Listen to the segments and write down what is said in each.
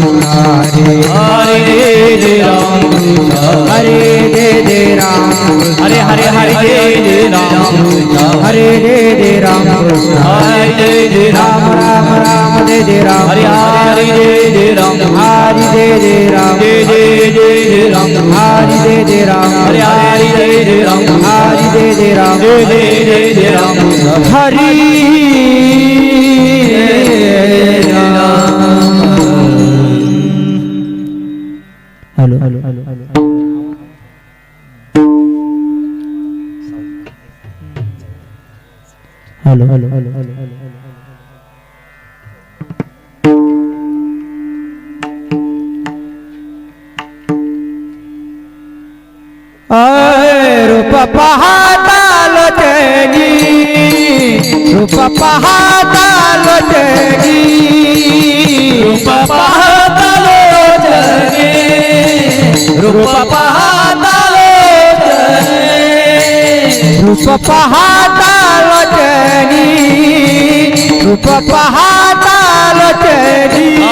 હરે હરે જય રામ હરે જય જય રામ હરે હરે હરે જય રામ હરે જય જય રામ હરે જય જય રામ રામ રામ જય જય રામ હરે હરે જય જય રામ હરે જય જય રામ જય જય જય જય રામ હરે જય જય રામ હરે હરે જય જય રામ હરે જય જય રામ જય જય જય જય રામ હરે જય Ram hello hello hello hello hello hello hello रूप रूप पाहतालचनी रूप पाहतालचनी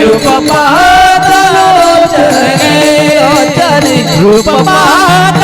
रूप पाहतालचनी रूप पाहता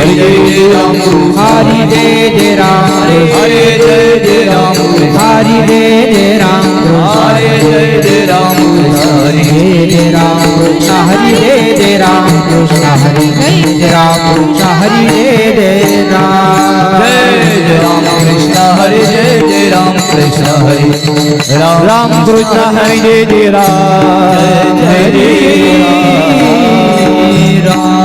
હરે જય રામ હરે જય જય રામ હરે જય જય રામ હરે જય જય રામ હરે જય જય રામ હરે જય જય રામ કૃષ્ણ હરે જય જય રામ કૃષ્ણ હરે જય રામ કૃષ્ણ હરે જય જય રામ જય જય રામ કૃષ્ણ હરે જય જય રામ કૃષ્ણ હરે રામ રામ કૃષ્ણ હરે જય જય રામ જય રામ